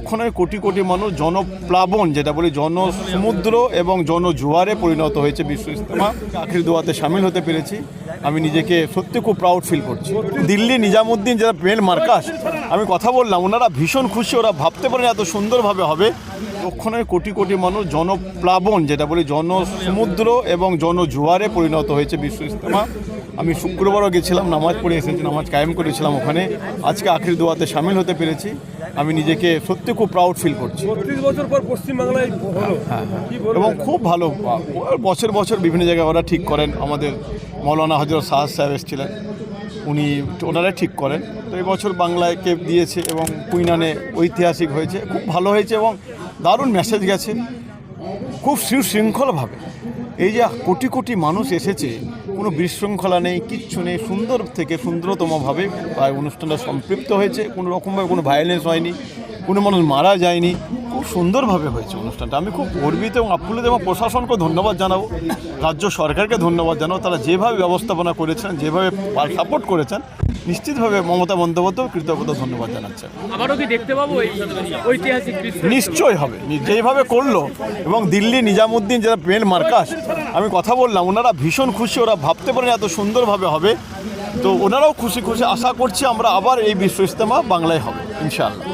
ওখানে কোটি কোটি মানুষ জনপ্লাবন, যেটা বলি জনসমুদ্র এবং জনজোয়ারে পরিণত হয়েছে বিশ্ব ইস্তেমা আখির দোয়াতে সামিল হতে পেরেছি। আমি নিজেকে সত্যি খুব প্রাউড ফিল করছি। দিল্লি নিজামুদ্দিন যেটা মেন মার্কাস আমি কথা বললাম ওনারা ভীষণ খুশি ওরা ভাবতে পারেন এত সুন্দরভাবে হবে। ওখানে কোটি কোটি মানুষ জনপ্লাবন যেটা বলি জনসমুদ্র এবং জনজোয়ারে পরিণত হয়েছে বিশ্ব ইস্তেমা আমি শুক্রবারও গেছিলাম নামাজ পড়ে এসেছি নামাজ কায়েম করেছিলাম ওখানে। আজকে আখির দোয়াতে সামিল হতে পেরেছি। আমি নিজেকে সত্যি খুব প্রাউড ফিল করছি। বছর পর পশ্চিমবাংলায় হলো। এবং খুব ভালো বছর বছর বিভিন্ন জায়গায় ওরা ঠিক করেন। আমাদের মৌলানা হজরত সাহাদ সাহেব এসেছিলেন। উনি ওনারাই ঠিক করেন। তো এই বাংলায় কেপ দিয়েছে এবং কুইনানে ঐতিহাসিক হয়েছে। খুব ভালো হয়েছে এবং দারুণ মেসেজ গেছে। খুব সুশৃঙ্খলভাবে। এই যে কোটি কোটি মানুষ এসেছে, কোনো বিশৃঙ্খলা নেই, কিচ্ছু নেই, সুন্দর থেকে সুন্দরতমভাবে অনুষ্ঠানটা সম্পৃক্ত হয়েছে। কোনো রকমভাবে কোনো ভায়োলেন্স হয়নি, কোনো মানুষ মারা যায়নি। খুব সুন্দরভাবে হয়েছে অনুষ্ঠানটা। আমি খুব গর্বিত এবং আপ্লুত এবং প্রশাসনকে ধন্যবাদ জানাব রাজ্য সরকারকে ধন্যবাদ জানাব তারা যেভাবে ব্যবস্থাপনা করেছেন যেভাবে সাপোর্ট করেছেন নিশ্চিতভাবে মমতা বন্দ্যোপাধ্যায় কৃতজ্ঞতা ধন্যবাদ জানাচ্ছেন আবারও কি দেখতে পাবো ঐতিহাসিক হবে। যেইভাবে করল এবং দিল্লি নিজামুদ্দিন যারা মেন মার্কাস আমি কথা বললাম ওনারা ভীষণ খুশি ওরা ভাবতে পারেন এত সুন্দরভাবে হবে। তো ওনারাও খুশি খুশি। আশা করছি আমরা আবার এই বিশ্ব ইস্তেমা বাংলায় হবে ইনশাআল্লাহ।